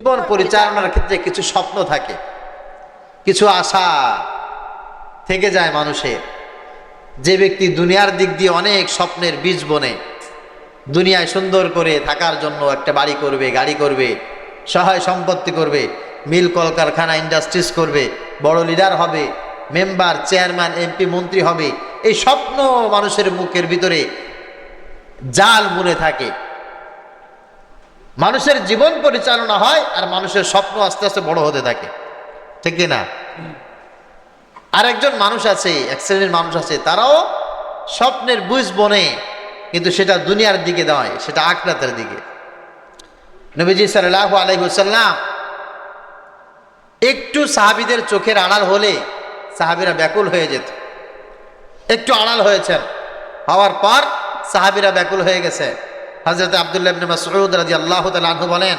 জীবন পরিচালনার ক্ষেত্রে কিছু স্বপ্ন থাকে, কিছু আশা থেকে যায় মানুষের। যে ব্যক্তি দুনিয়ার দিক দিয়ে অনেক স্বপ্নের বীজ বনে, দুনিয়ায় সুন্দর করে থাকার জন্য একটা বাড়ি করবে, গাড়ি করবে, সহায় সম্পত্তি করবে, মিল কলকারখানা ইন্ডাস্ট্রিজ করবে, বড় লিডার হবে, মেম্বার, চেয়ারম্যান, এমপি, মন্ত্রী হবে, এই স্বপ্ন মানুষের মুখের ভিতরে জাল মুনে থাকে। মানুষের জীবন পরিচালনা হয় আর মানুষের স্বপ্ন আস্তে আস্তে বড় হতে থাকে। ঠিক না? আর একজন মানুষ আছে, এক শ্রেণির মানুষ আছে, তারাও স্বপ্নের বুঝ বনে, কিন্তু সেটা দুনিয়ার দিকে নয়, সেটা আখরাতের দিকে। নবীজি সাল্লাহ আলহিহসাল্লাম একটু সাহাবিদের চোখের আড়াল হলে সাহাবিরা ব্যাকুল হয়ে যেত। একটু আড়াল হয়েছেন, হওয়ার পর সাহাবিরা ব্যাকুল হয়ে গেছে। হজরত আবদুল্লাহ ইবনে রাদিয়াল্লাহু তাআলা আনহু বলেন,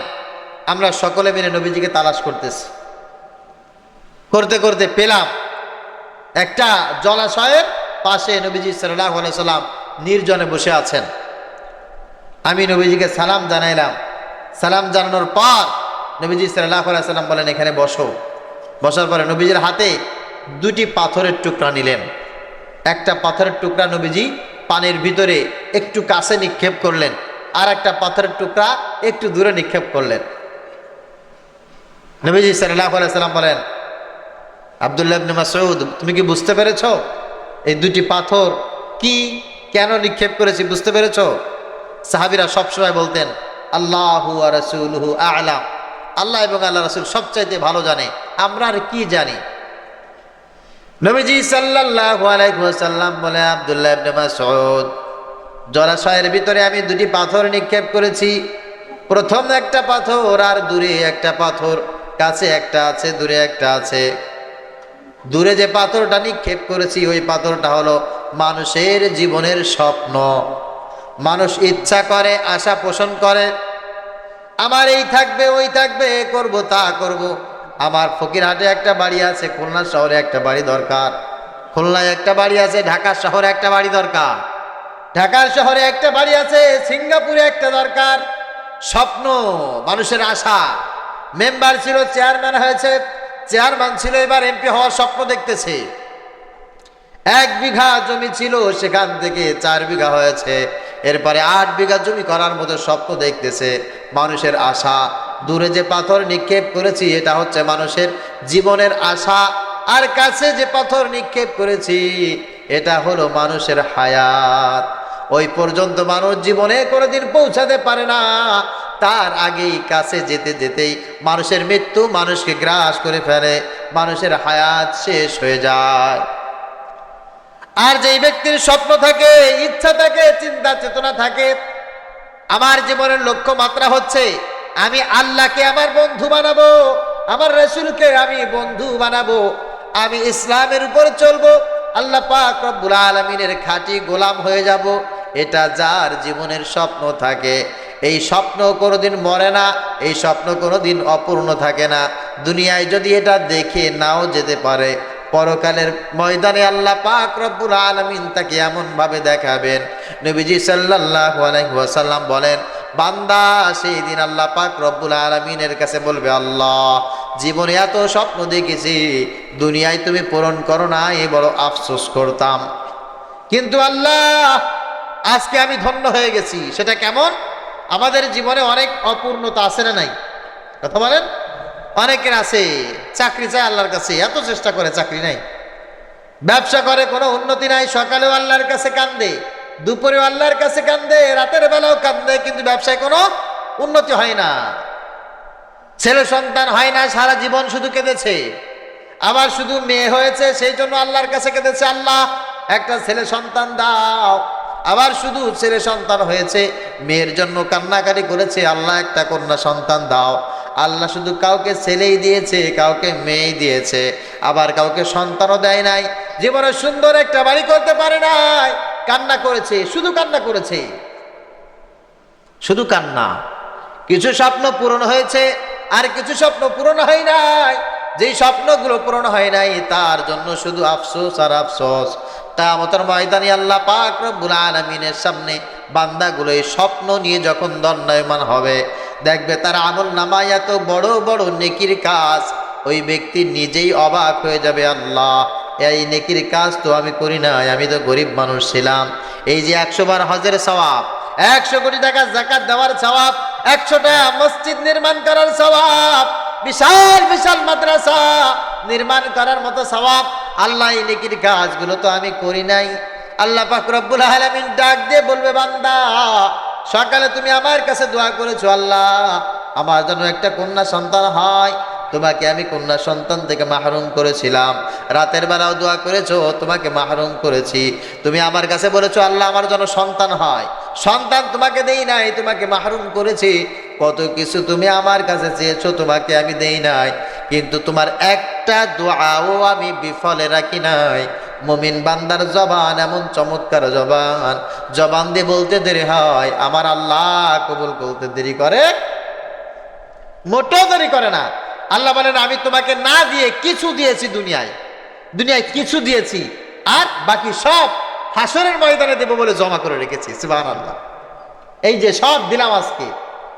আমরা সকলে মিলে নবীজিকে তালাশ করতেছি। করতে করতে পেলাম একটা জলাশয়ের পাশে নবীজি আলাইহি সাল্লাম নির্জনে বসে আছেন। আমি নবীজিকে সালাম জানাইলাম। সালাম জানানোর পর নবীজি আলাইহি সাল্লাম বলেন, এখানে বসো। বসার পরে নবীজির হাতে দুটি পাথরের টুকরা নিলেন। একটা পাথরের টুকরা নবীজি পানির ভিতরে একটু কাছে নিক্ষেপ করলেন। আর একটা পাথরের টুকরা একটু দূরে নিক্ষেপ করলেন। নবীজি সাল্লাহ সাল্লাম বলেন, আবদুল্লাহ মাসউদ, তুমি কি বুঝতে পেরেছ? এই দুটি পাথর কি কেন নিক্ষেপ করেছি বুঝতে পেরেছ? সাহাবিরা সবসময় বলতেন, আল্লাহু রসুলহু আলাম। আল্লাহ এবং আল্লাহ রসুল সবচাইতে ভালো জানে, আমরা আর কি জানি? নবীজি সাল্লাল্লাহু আলাইহি ওয়াসাল্লাম বলে আবদুল্লাহ ইবনে জলাশয়ের ভিতরে আমি দুটি পাথর নিক্ষেপ করেছি। প্রথম একটা পাথর আর দূরে একটা পাথর। কাছে একটা আছে, দূরে একটা আছে। দূরে যে পাথরটা নিক্ষেপ করেছি, ওই পাথরটা হলো মানুষের জীবনের স্বপ্ন। মানুষ ইচ্ছা করে, আশা পোষণ করে। আমার এই থাকবে, ওই থাকবে, করব তা করব। আমার ফকিরহাটে একটা বাড়ি আছে, খুলনা শহরে একটা বাড়ি দরকার। খুলনায় একটা বাড়ি আছে, ঢাকা শহরে একটা বাড়ি দরকার। ঢাকার শহরে একটা বাড়ি আছে, সিঙ্গাপুরে একটা দরকার। স্বপ্ন, মানুষের আশা। মেম্বার ছিল, চেয়ারম্যান হয়েছে। চেয়ারম্যান ছিল, এবার এমপি হওয়ার স্বপ্ন দেখতেছে। এক বিঘা জমি ছিল, সেখান থেকে চার বিঘা হয়েছে। এরপরে আট বিঘা জমি করার মতো স্বপ্ন দেখতেছে। মানুষের আশা। দূরে যে পাথর নিক্ষেপ করেছি, এটা হচ্ছে মানুষের জীবনের আশা। আর কাছে যে পাথর নিক্ষেপ করেছি, এটা হলো মানুষের হায়াত। ওই পর্যন্ত মানুষ জীবনে কোনোদিন পৌঁছাতে পারে না। তার আগেই কাছে যেতে যেতেই মানুষের মৃত্যু মানুষকে গ্রাস করে ফেলে, মানুষের হায়াত শেষ হয়ে যায়। আর যেই ব্যক্তির স্বপ্ন থাকে, ইচ্ছা থাকে, চিন্তা, চেতনা থাকে, আমার জীবনের লক্ষ্য মাত্রা হচ্ছে, আমি আল্লাহকে আমার বন্ধু বানাবো, আমার রসুলকে আমি বন্ধু বানাবো, আমি ইসলামের উপর চলবো, আল্লাহ পাক রব্বুল আলমিনের খাঁটি গোলাম হয়ে যাব এটা যার জীবনের স্বপ্ন থাকে। এই স্বপ্ন কোনোদিন মরে না, এই স্বপ্ন কোনোদিন অপূর্ণ থাকে না। দুনিয়ায় যদি এটা দেখে নাও যেতে পারে, পরকালের ময়দানে আল্লাহ পাক রব্বুল আলমিন তাকে এমনভাবে দেখাবেন। নবীজি সাল্লাল্লাহু আলাইহি বলেন, বান্দা সেই দিন আল্লাহ পাক রব্বুল আলমিনের কাছে বলবে, আল্লাহ, জীবনে এত স্বপ্ন দেখেছি, দুনিয়ায় তুমি পূরণ করো না এ বড় আফসোস করতাম। কিন্তু আল্লাহ আজকে আমি ধন্য হয়ে গেছি। সেটা কেমন? আমাদের জীবনে অনেক অপূর্ণতা আছে না নাই? কথা বলেন? অনেকের আছে, চাকরি চায় আল্লাহর কাছে, এত চেষ্টা করে চাকরি নাই। ব্যবসা করে, কোনো উন্নতি নাই, সকালেও আল্লাহর কাছে কান্দে, দুপুরেও আল্লাহর কাছে কান্দে, রাতের বেলাও কান্দে, কিন্তু ব্যবসায় কোনো উন্নতি হয় না। ছেলে সন্তান হয় না, সারা জীবন শুধু কেঁদেছে। আবার শুধু মেয়ে হয়েছে, সেই জন্য আল্লাহর কাছে কেঁদেছে, আল্লাহ, একটা ছেলে সন্তান দাও। আবার শুধু ছেলে সন্তান হয়েছে, মেয়ের জন্য কান্নাকারি করেছে, আল্লাহ একটা কন্যা সন্তান দাও। আল্লাহ শুধু কাউকে ছেলেই দিয়েছে, কাউকে মেয়েই দিয়েছে। আবার কাউকে সন্তানও দেয় নাই। জীবনে সুন্দর একটা বাড়ি করতে পারে নাই। কান্না করেছে, শুধু কান্না করেছে। শুধু কান্না। কিছু স্বপ্ন পূরণ হয়েছে, আর কিছু স্বপ্ন পূরণ হয় নাই। যেই স্বপ্নগুলো পূরণ হয় নাই, তার জন্য শুধু আফসোস আর আফসোস। কামতের ময়দানি আল্লাহ পাক রব্বুল আলমিনের সামনে বান্দাগুলো এই স্বপ্ন নিয়ে যখন দণ্ডায়মান হবে, দেখবে তার আমল নামায় এত বড় বড় নেকির কাজ। ওই ব্যক্তি নিজেই অবাক হয়ে যাবে, আল্লাহ, এই নেকির কাজ তো আমি করি নাই, আমি তো গরিব মানুষ ছিলাম। এই যে একশো বার হজের সওয়াব, একশো কোটি টাকা জাকাত দেওয়ার সওয়াব, একশোটা মসজিদ নির্মাণ করার সওয়াব, বিশাল বিশাল মাদ্রাসা নির্মাণ করার মতো সওয়াব আল্লাহ এই নেকির কাজগুলো তো আমি করি নাই। আল্লাহ পাক আলামিন ডাক দিয়ে বলবে, বান্দা, সকালে তুমি আমার কাছে দোয়া করেছ, আল্লাহ, আমার জন্য একটা কন্যা সন্তান হয়। তোমাকে আমি কন্যা সন্তান থেকে মাহরুম করেছিলাম। রাতের বেলাও দোয়া করেছ, তোমাকে মাহরুম করেছি। তুমি আমার কাছে বলেছ, আল্লাহ, আমার জন্য সন্তান হয়। সন্তান তোমাকে দেই নাই, তোমাকে মাহরুম করেছি। কত কিছু তুমি আমার কাছে চেয়েছো, তোমাকে আমি দেই নাই। কিন্তু তোমার একটা দোয়াও আমি বিফলে রাখি নাই। মমিন বান্দার জবান এমন চমৎকার জবান। জবান দিয়ে বলতে দেরি হয়, আমার আল্লাহ কবুল করতে দেরি করে। মোটেও দেরি করে না। আল্লাহ বলেন, আমি তোমাকে না দিয়ে কিছু দিয়েছি দুনিয়ায়। দুনিয়ায় কিছু দিয়েছি, আর বাকি সব হাসরের ময়দানে দেবো বলে জমা করে রেখেছি সুবাহ আল্লাহ এই যে সব দিলাম আজকে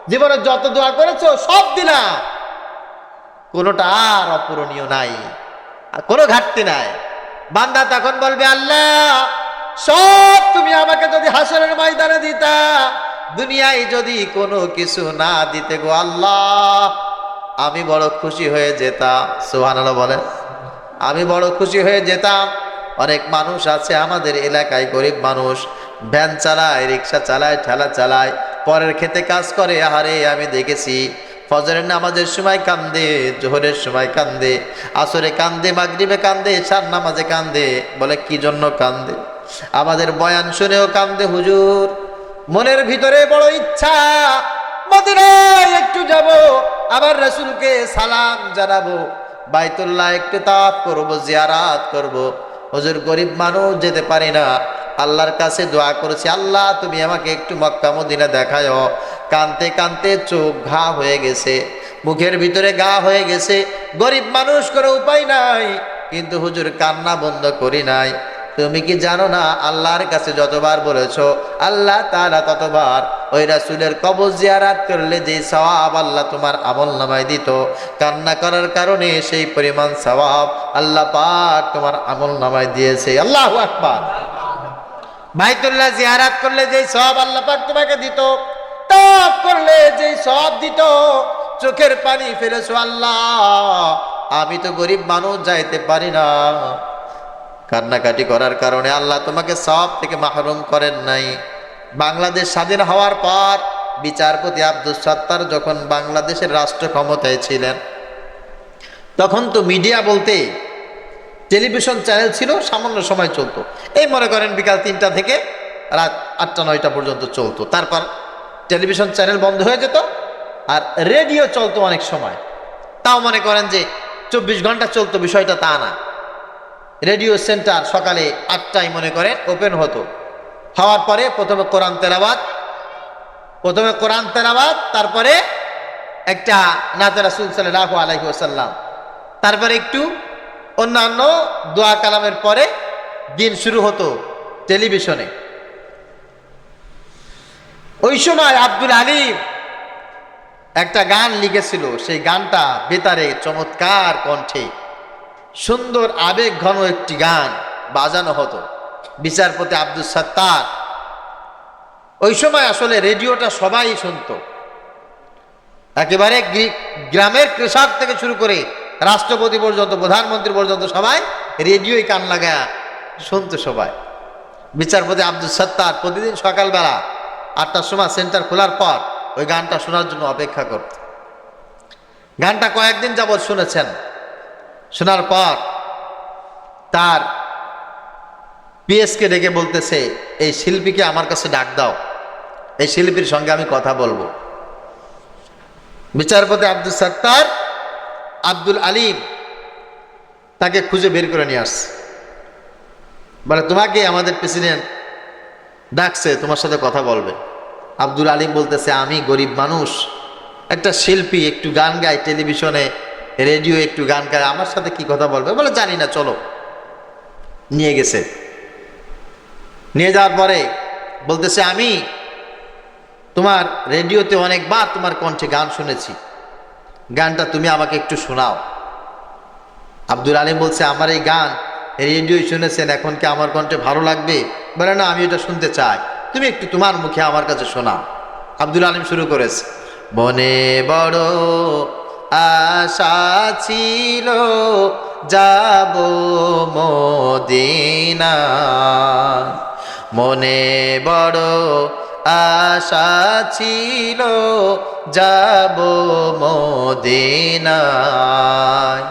জীবনে যত দোয়া করেছ, সব দিলা। কোনোটা আর অপূরণীয় নাই, আর কোনো ঘাটতি নাই। বান্দা তখন বলবে, আল্লাহ, সব তুমি আমাকে যদি হাসরের ময়দানে দিতা, দুনিয়ায় যদি কোনো কিছু না দিতে গো আল্লাহ, আমি বড় খুশি হয়ে যেতাম। সোহান বলে আমি বড় খুশি হয়ে যেতাম। অনেক মানুষ আছে আমাদের এলাকায়, গরিব মানুষ, ভ্যান চালায়, রিক্সা চালায়, ঠেলা চালায়। পরের খেতে কাজ করে, আহারে আমি দেখেছি, ফজরের নামাজের সময় কান্দে, জোহরের সময় কান্দে, আসরে কান্দে, মাগরিবে কান্দে, সার নামাজে কান্দে, বলে কি জন্য কান্দে? আমাদের বয়ান শুনেও কান্দে হুজুর। মনের ভিতরে বড় ইচ্ছা, মদিনায় একটু যাব, আবার রসুলকে সালাম জানাব, বাইতুল্লাহ একটু তাপ করব, জিয়ারাত করব। হুজুর গরিব মানুষ যেতে পারি না। আল্লাহর কাছে দোয়া করেছি, আল্লাহ তুমি আমাকে একটু মক্কা মদিনা দেখায় কানতে কানতে চোখ ঘা হয়ে গেছে, মুখের ভিতরে গা হয়ে গেছে। গরিব মানুষ কোনো উপায় নাই, কিন্তু হুজুর কান্না বন্ধ করি নাই। তুমি কি জানো না, আল্লাহর কাছে যতবার বলেছ, আল্লাহ তারা ততবার ওই রাসুলের কবজ জিয়ারাত করলে যে সওয়াব আল্লাহ তোমার আমল নামায় দিত, কান্না করার কারণে সেই পরিমাণ সওয়াব আল্লাহ পাক তোমার আমল নামায় দিয়েছে। আল্লাহ আকবার। বাইতুল্লাহ জিয়ারাত করলে যে সব আল্লাহ পাক তোমাকে দিত, তাপ করলে যে সব দিত, চোখের পানি ফেলেছো আল্লাহ, আমি তো গরিব মানুষ, যাইতে পারি না। কান্নাকাটি করার কারণে আল্লাহ তোমাকে সব থেকে মাহরুম করেন নাই। বাংলাদেশ স্বাধীন হওয়ার পর বিচারপতি আব্দুল সত্তার যখন বাংলাদেশের রাষ্ট্র ক্ষমতায় ছিলেন, তখন তো মিডিয়া বলতে টেলিভিশন চ্যানেল ছিল, সামান্য সময় চলতো। এই মনে করেন বিকাল তিনটা থেকে রাত আটটা, নয়টা পর্যন্ত চলতো। তারপর টেলিভিশন চ্যানেল বন্ধ হয়ে যেত আর রেডিও চলতো অনেক সময়। তাও মনে করেন যে চব্বিশ ঘণ্টা চলতো, বিষয়টা তা না। রেডিও সেন্টার সকালে আটটায় মনে করেন ওপেন হতো। হওয়ার পরে প্রথমে কোরআন তেলাবাদ প্রথমে কোরআন তেলাবাদ তারপরে একটা নাতেরা সুলসাল্লাহ আলাইহি ওসাল্লাম তারপরে একটু অন্যান্য দোয়া কালামের পরে দিন শুরু হতো টেলিভিশনে। ওই সময় আব্দুল আলিম একটা গান লিখেছিল, সেই গানটা বেতারে চমৎকার কণ্ঠে, সুন্দর আবেগ ঘন একটি গান বাজানো হতো। বিচারপতি আব্দুল সত্তার। ওই সময় আসলে রেডিওটা সবাই শুনতো। একেবারে গ্রি- গ্রামের কৃষক থেকে শুরু করে রাষ্ট্রপতি পর্যন্ত, প্রধানমন্ত্রী পর্যন্ত সবাই রেডিওই কান লাগা শুনতো সবাই। বিচারপতি আব্দুল সত্তার প্রতিদিন সকালবেলা আটটার সময় সেন্টার খোলার পর ওই গানটা শোনার জন্য অপেক্ষা করত। গানটা কয়েকদিন যাবৎ শুনেছেন। শোনার পর তার পিএসকে ডেকে বলতেছে, এই শিল্পীকে আমার কাছে ডাক দাও। এই শিল্পীর সঙ্গে আমি কথা বলব। বিচারপতি আব্দুল সত্তার, আব্দুল আলিম তাকে খুঁজে বের করে নিয়ে আসছে। বলে, তোমাকে আমাদের প্রেসিডেন্ট ডাকছে, তোমার সাথে কথা বলবে। আব্দুল আলিম বলতেছে, আমি গরিব মানুষ। একটা শিল্পী একটু গান গায়, টেলিভিশনে, রেডিও একটু গান গায়, আমার সাথে কি কথা বলবে? বলে, জানি না, চলো। নিয়ে গেছে। নিয়ে যাওয়ার পরে বলতেছে, আমি তোমার রেডিওতে অনেকবার তোমার কণ্ঠে গান শুনেছি। গানটা তুমি আমাকে একটু শোনাও। আব্দুল আলিম বলছে, আমার এই গান রেডিও শুনেছেন, এখন কি আমার কণ্ঠে ভালো লাগবে? বলে, না, আমি এটা শুনতে চাই। তুমি একটু তোমার মুখে আমার কাছে শোনাও। আব্দুল আলিম শুরু করেছে, মনে বড় আশা ছিল, যাব মদিনা মনে বড় আশা ছিল, যাব মদিনায়।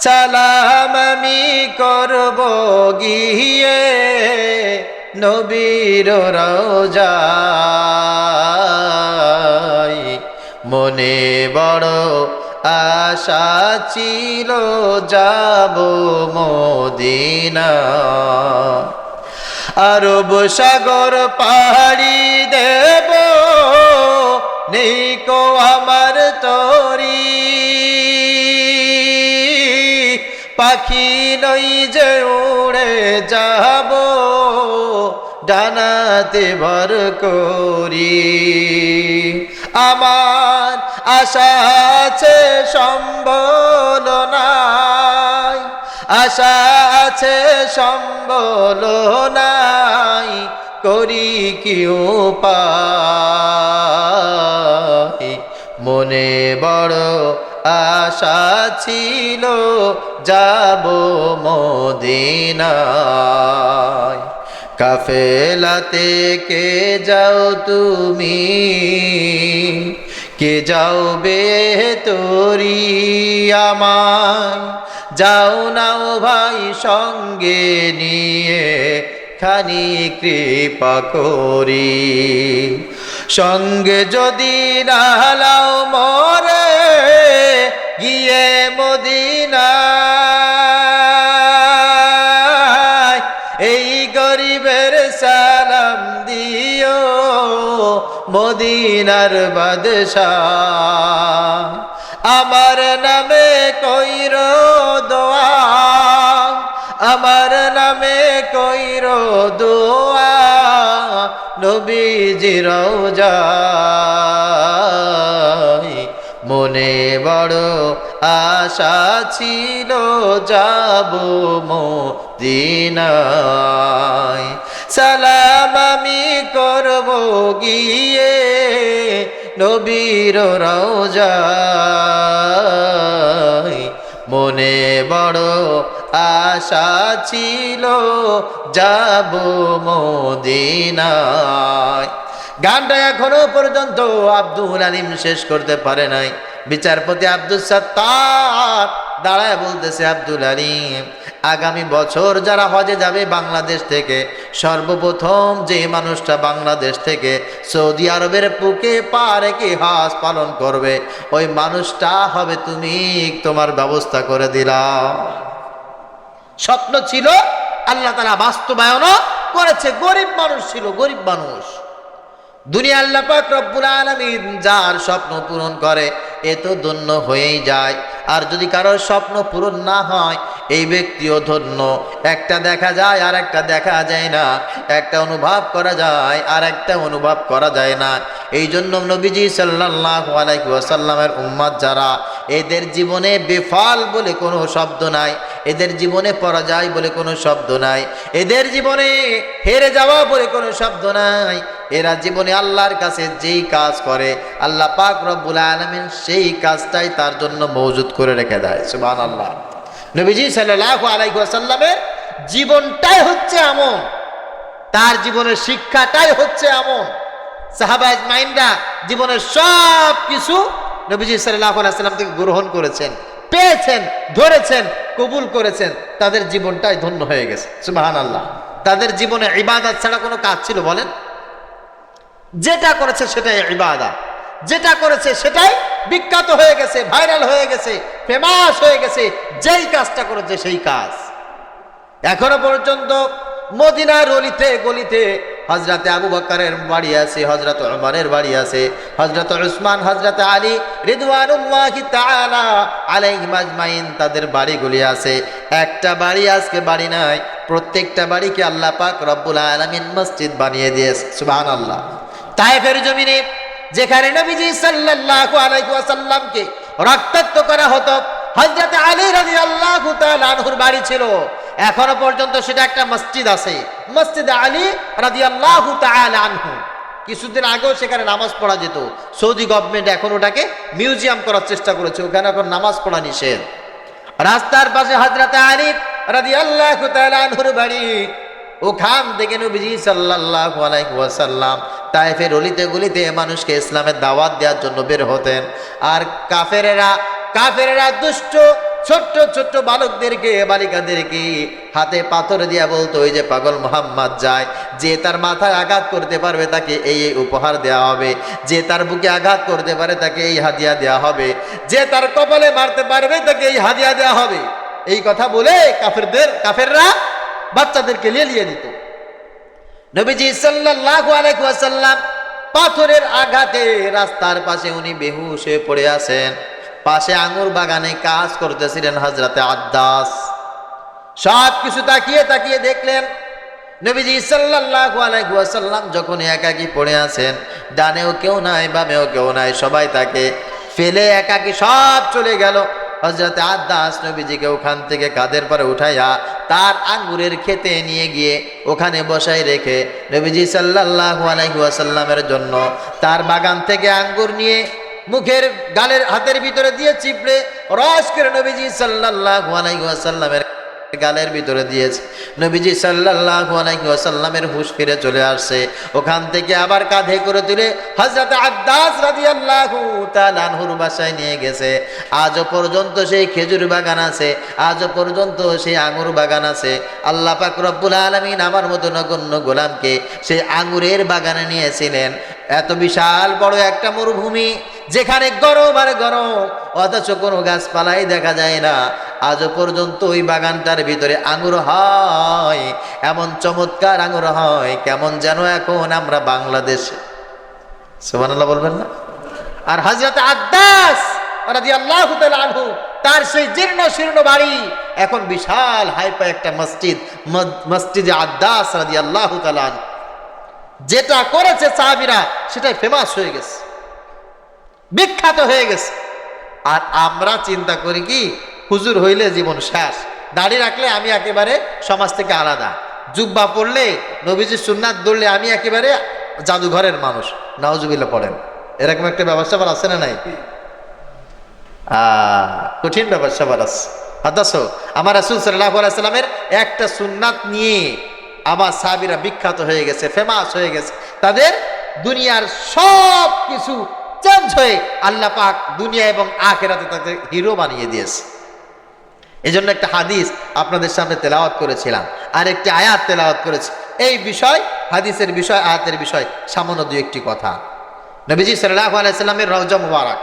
সালাম আমি করব গিয়ে নবীর রোজায়। মনে বড় আশা ছিল, যাব মদিনা আরব সাগর পাহাড়ি দেব। নেই কো আমার তরি। পাখি নই যে উড়ে যাব, ডানাতে ভর করি। আমার আশা আছে সম্বল আশা আছে সম্বল নাই করি কি মনে বড় আশা ছিল, যাব মদিনায়। কাফেলাতে কে যাও তুমি? কে যাও বে তোরি আমায়? যাও নাও ভাই সঙ্গে নিয়ে খানি কৃপা করি। সঙ্গে যদি নালাও মরে, গিয়ে মদিনা এই গরিবের সালাম দিও, মদিনার বাদশাহ। আমার নামে কইর দোয়া, আমার নামে কইর দোয়া নবীজি রোজায়। মনে বড় আশা ছিল, যাব মদিনায়। সালাম আমি করব গিয়ে নবীর রোজায় মনে বড় আশা ছিল যাব মদিনায়। গানটা এখনও পর্যন্ত আব্দুল আলিম শেষ করতে পারে নাই। বিচারপতি আব্দুল সত্তার দাঁড়ায় বলতেছে, আব্দুল আলিম, আগামী বছর যারা হজে যাবে বাংলাদেশ থেকে, সর্বপ্রথম যে মানুষটা বাংলাদেশ থেকে সৌদি আরবের পুকে পা রেখে হজ পালন করবে, ওই মানুষটা হবে তুমি, তোমার ব্যবস্থা করে দিলাম। স্বপ্ন ছিল, আল্লাহ তারা বাস্তবায়নও করেছে। গরিব মানুষ ছিল, গরিব মানুষ। দুনিয়া আল্লাহ পাক রব্বুল আলামিন যার স্বপ্ন পূরণ করে, এ তো ধন্য হয়েই যায়। আর যদি কারোর স্বপ্ন পূরণ না হয় এই ব্যক্তিও ধন্য। একটা দেখা যায় আর একটা দেখা যায় না। একটা অনুভব করা যায় আর একটা অনুভব করা যায় না। এই জন্য নবীজি সাল্লাল্লাহু আলাইহি ওয়াসাল্লামের উম্মত যারা, এদের জীবনে বেফাল বলে কোনো শব্দ নাই, এদের জীবনে পরাজয় বলে কোনো শব্দ নাই, এদের জীবনে হেরে যাওয়া বলে কোনো শব্দ নাই। এরা জীবনে আল্লাহর কাছে যেই কাজ করে, আল্লাহ পাক রব্বুল আলমিন সেই কাজটাই তার জন্য মজুদ করে রেখে দেয়। সুবান আল্লাহ নবীজি সাল্লাহ আলাইসাল্লামের জীবনটাই হচ্ছে এমন। তার জীবনের শিক্ষাটাই হচ্ছে এমন। সাহাবাজ মাইন্ডা জীবনের সব কিছু নবীজি সাল্লাহ আলাইসাল্লাম থেকে গ্রহণ করেছেন, পেয়েছেন, ধরেছেন, কবুল করেছেন। তাদের জীবনটাই ধন্য হয়ে গেছে। সুবাহান আল্লাহ তাদের জীবনে ইবাদত ছাড়া কোনো কাজ ছিল বলেন? যেটা করেছে সেটাই ইবাদা যেটা করেছে সেটাই বিখ্যাত হয়ে গেছে, ভাইরাল হয়ে গেছে ফেমাস হয়ে গেছে, যেই কাজটা করেছে সেই কাজ। এখনও পর্যন্ত মদিনার অলিতে গলিতে হজরতে আবু বক্করের বাড়ি আছে হজরত উমরের বাড়ি আছে হজরত উসমান হজরত আলী রিদওয়ানুল্লাহি তাআলা আলাইহিম আজমাইন তাদের বাড়িগুলি আছে। একটা বাড়ি আজকে বাড়ি নাই, প্রত্যেকটা বাড়িকে আল্লাহ পাক রব্বুল আলামিন মসজিদ বানিয়ে দিয়েছে, সুবহানাল্লাহ। তায়েফের জমিনে যেখানে নবীজি সাল্লাল্লাহু আলাইহি ওয়াসাল্লামকে রক্তাক্ত করা হতো, হযরত আলী রাদিয়াল্লাহু তাআলা আনহুর বাড়ি ছিল। এখনও পর্যন্ত সেটা একটা মসজিদ আছে, মসজিদ আলী রাদিয়াল্লাহু তাআলা আনহু। কিছুদিন আগেও সেখানে নামাজ পড়া যেত। সৌদি গভর্নমেন্ট এখন ওটাকে মিউজিয়াম করার চেষ্টা করেছে, ওখানে এখন নামাজ পড়া নিষেধ। রাস্তার পাশে হজরত আলী রাদিয়াল্লাহু তাআলা আনহুর বাড়ি। ওখান থেকে নবীজি সাল্লাল্লাহু আলাইহি ওয়াসাল্লাম তায়েফের অলিতে গলিতে মানুষকে ইসলামের দাওয়াত দেওয়ার জন্য বের হতেন। আর কাফেরেরা কাফেরেরা দুষ্ট, ছোট্ট ছোট্ট বালকদেরকে, বালিকাদেরকে হাতে পাথর দিয়া বলতো, ওই যে পাগল মোহাম্মদ যায়, যে তার মাথায় আঘাত করতে পারবে তাকে এই এই উপহার দেওয়া হবে। যে তার বুকে আঘাত করতে পারে তাকে এই হাদিয়া দেওয়া হবে। যে তার কপালে মারতে পারবে তাকে এই হাদিয়া দেওয়া হবে। এই কথা বলে কাফেরদের, কাফেররা বাচ্চাদেরকে লিয়ে দিত। নবীজি সাল্লাল্লাহু আলাইহি ওয়াসাল্লাম পাথরের আঘাতে রাস্তার পাশে উনি বেহুশ হয়ে পড়ে আছেন। পাশে আঙুর বাগানে কাজ করতেছিলেন হজরতে আদ্দাস। সব কিছু তাকিয়ে তাকিয়ে দেখলেন নবীজি সাল্লাল্লাহু আলাইহি ওয়াসাল্লাম যখন একাকী পড়ে আছেন, ডানেও কেউ নাই, বামেও কেউ নাই, সবাই তাকে ফেলে একাকী সব চলে গেল। হজরতে আদাস নবীজিকে ওখান থেকে কাদের পরে উঠাইয়া তার আঙ্গুরের খেতে নিয়ে গিয়ে ওখানে বসাই রেখে নবীজি সাল্লাহ আলাইহি ওয়াসাল্লামের জন্য তার বাগান থেকে আঙ্গুর নিয়ে মুখের গালের হাতের ভিতরে দিয়ে চিপড়ে রস করে নবীজি সাল্লাহ ওয়াসাল্লামের গালের ভিতরে দিয়েছে। নবীজি আলাইহি ওয়াসাল্লামের ফিরে চলে আসছে ওখান থেকে আবার কাঁধে করে তুলে আব্বাস রাদিয়াল্লাহু বাসায় নিয়ে গেছে। আজও পর্যন্ত সেই খেজুর বাগান আছে, আজও পর্যন্ত সেই আঙুর বাগান আছে। আল্লাহ পাক রব্বুল আলামিন আমার মতো নগণ্য গোলামকে সেই আঙুরের বাগানে নিয়েছিলেন। এত বিশাল বড় একটা মরুভূমি, যেখানে গরম আর গরম, অথচ কোনো গাছপালাই দেখা যায় না। আজও পর্যন্ত ওই বাগানটার ভিতরে আঙুর হয়, এমন চমৎকার আঙুর হয়, কেমন যেন এখন আমরা বাংলাদেশে। সুবহানাল্লাহ বলবেন না? আর হজরত তাআলা আনহু, তার সেই জীর্ণ শীর্ণ বাড়ি, এখন বিশাল হাইপা একটা মসজিদ মসজিদে আদ্দাস রাদিয়াল্লাহু তাআলা আনহু। যেটা করেছে সাহাবীরা, সেটাই ফেমাস হয়ে গেছে। বিখ্যাত হয়ে গেছে। আর আমরা চিন্তা করি কি, হুজুর হইলে জীবন শেষ। দাড়ি রাখলে আমি একেবারে সমাজ থেকে আলাদা। জুব্বা পড়লে নবীজির সুন্নাত দৌড়লে আমি একেবারে জাদুঘরের মানুষ। নওজুবিল্লা পড়েন। এরকম একটা ব্যবস্থা আবার আছে না নাই? কঠিন ব্যবস্থা আবার আছে। আমার রাসুল সাল্লাহ আলাইসাল্লামের একটা সুন্নাত নিয়ে আমার সাহাবিরা বিখ্যাত হয়ে গেছে ফেমাস হয়ে গেছে। তাদের দুনিয়ার সব কিছু চেঞ্জ হয়ে আল্লাহ পাক দুনিয়া এবং আখেরাতে তাদের হিরো বানিয়ে দিয়েছে। এই জন্য একটা হাদিস আপনাদের সামনে তেলাওয়াত করেছিলাম আর একটি আয়াত তেলাওয়াত করেছি। এই বিষয়, হাদিসের বিষয়, আয়াতের বিষয় সামান্য দু একটি কথা। নবীজি সাল্লাহ আলাইসাল্লামের মুবারক।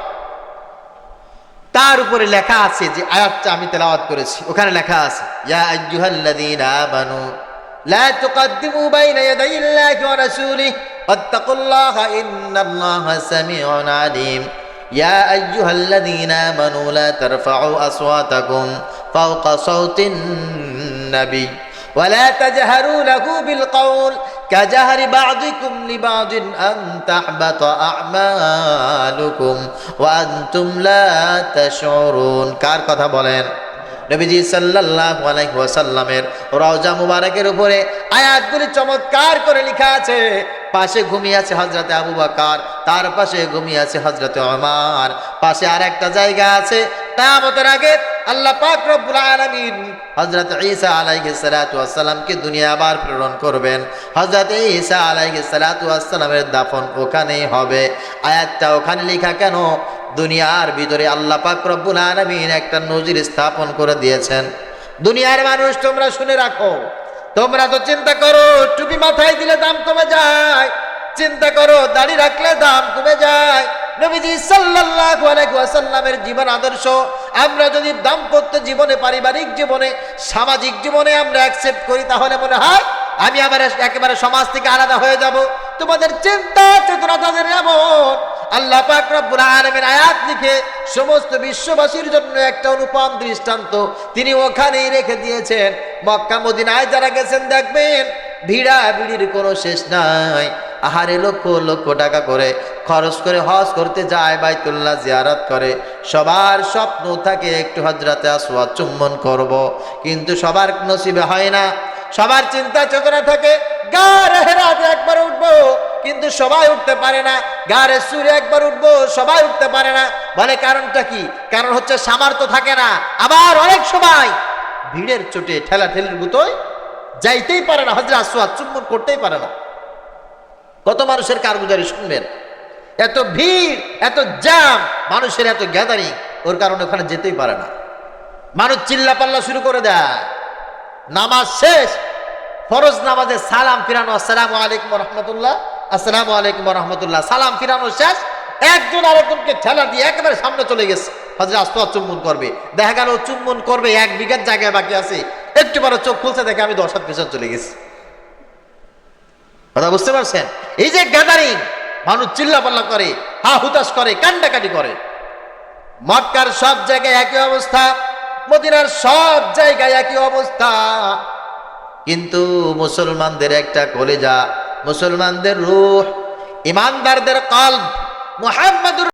তার উপরে লেখা আছে যে আয়াতটা আমি তেলাওয়াত করেছি, ওখানে লেখা আছে, ইয়া আইয়ুহাল্লাযীনা আমানু লা তুকদ্দিমু বাইনা ইয়াদাই আল্লাহি ওয়া রাসূলিহি ওয়াত্তাকুল্লাহা ইন্নাল্লাহা সামিউন আলীম يا أيها الذين آمنوا لا ترفعوا أصواتكم فوق صوت النبي ولا تجهروا له بالقول كجهر بعضكم لبعض أن تحبط أعمالكم وأنتم لا تشعرون কার কথা বলেন নবীজি সাল্লাল্লাহু আলাইহি ওয়াসাল্লামের রওজা মুবারকের উপরে আয়াতগুলি চমৎকার করে লেখা আছে। পাশে ঘুমিয়ে আছে হজরতে আবু বকর, তার পাশে ঘুমিয়ে আছে হজরতে ওমর, পাশে আর একটা জায়গা আছে। কিয়ামতের আগে আল্লাহ পাক রব্বুল আলামিন হযরত ঈসা আলাইহিস সালাতু ওয়াস সালামকে দুনিয়া আবার প্রেরণ করবেন। হযরত ঈসা আলাইহিস সালাতু ওয়াস সালামের দাফন ওখানেই হবে। আয়াতটা ওখানে লেখা কেন? দুনিয়ার ভিতরে আল্লাহ পাক রব্বুল আলামিন একটা নজির স্থাপন করে দিয়েছেন। দুনিয়ার মানুষ, তোমরা শুনে রাখো। তোমরা তো চিন্তা করো, টুপি মাথায় দিলে দাম কমে যায়। চিন্তা করো, দাড়ি রাখলে দাম কমে যায়। নবীজি সাল্লাল্লাহু আলাইহি ওয়াসাল্লামের জীবন আদর্শ। আমরা যদি দাম্পত্য জীবনে, পারিবারিক জীবনে, সামাজিক জীবনে আমরা অ্যাকসেপ্ট করি, তাহলে মনে হয় আমি আবার একেবারে সমাজ থেকে আলাদা হয়ে যাব। তোমাদের চিন্তা চেতনা তাদের এমন। আল্লাহ পাক রব্বুল আলামিন আয়াত লিখে সমস্ত বিশ্ববাসীর জন্য একটা অনুপম দৃষ্টান্ত তিনি ওখানেই রেখে দিয়েছেন। মক্কা, মদিনায় যারা গেছেন দেখবেন ভিড়া ভিড়ির কোনো শেষ নাই। আহারে লক্ষ লক্ষ টাকা করে খরচ করে হজ করতে যায়, বাইতুল্লাহ জিয়ারত করে। সবার স্বপ্ন থাকে একটু হজরাতে আসওয়াদ চুম্বন করব, কিন্তু সবার নসিবে হয় না। সবার চিন্তা চেতনা থাকে গাড়ে হেরাতে একবার উঠবো। কিন্তু সবাই উঠতে পারে না। গাড়ে সুরে একবার উঠবো, সবাই উঠতে পারে না। বলে কারণটা কি? কারণ হচ্ছে সামর্থ্য থাকে না। আবার অনেক সময় ভিড়ের চোটে ঠেলা ঠেলির গুতোয় যাইতেই পারে না। হজরা আসওয়াদ চুম্বন করতেই পারে না। কত মানুষের কারগুজারি শুনবেন? এত ভিড়, এত জ্যাম, মানুষের এত গ্যাদারিং, ওর কারণে ওখানে যেতেই পারে না। মানুষ চিল্লা পাল্লা শুরু করে দেয়। নামাজ শেষ, ফরজ নামাজে সালাম ফিরানো। আসসালামু আলাইকুম রহমতুল্লাহ। আসসালামু আলাইকুম রহমতুল্লাহ। সালাম ফিরানো শেষ। একজন আরেকজনকে ঠেলা দিয়ে একেবারে সামনে চলে গেছে। হজরে আস্ত চুম্বন করবে। দেখা গেল চুম্বন করবে, এক বিঘার জায়গায় বাকি আছে। একটু বড় চোখ খুলছে, দেখে আমি দশ হাত পিছন চলে গেছি। কথা বুঝতে পারছেন? এই যে গ্যাদারিং মানুষ চিল্লা চিল্লাপাল্লা করে, হা হুতাশ করে কান্ডাকাটি করে। মক্কার সব জায়গায় একই অবস্থা, মদিনার সব জায়গায় একই অবস্থা। কিন্তু মুসলমানদের একটা কলেজা মুসলমানদের রুহ ইমানদারদের কাল মুহাম্মাদুর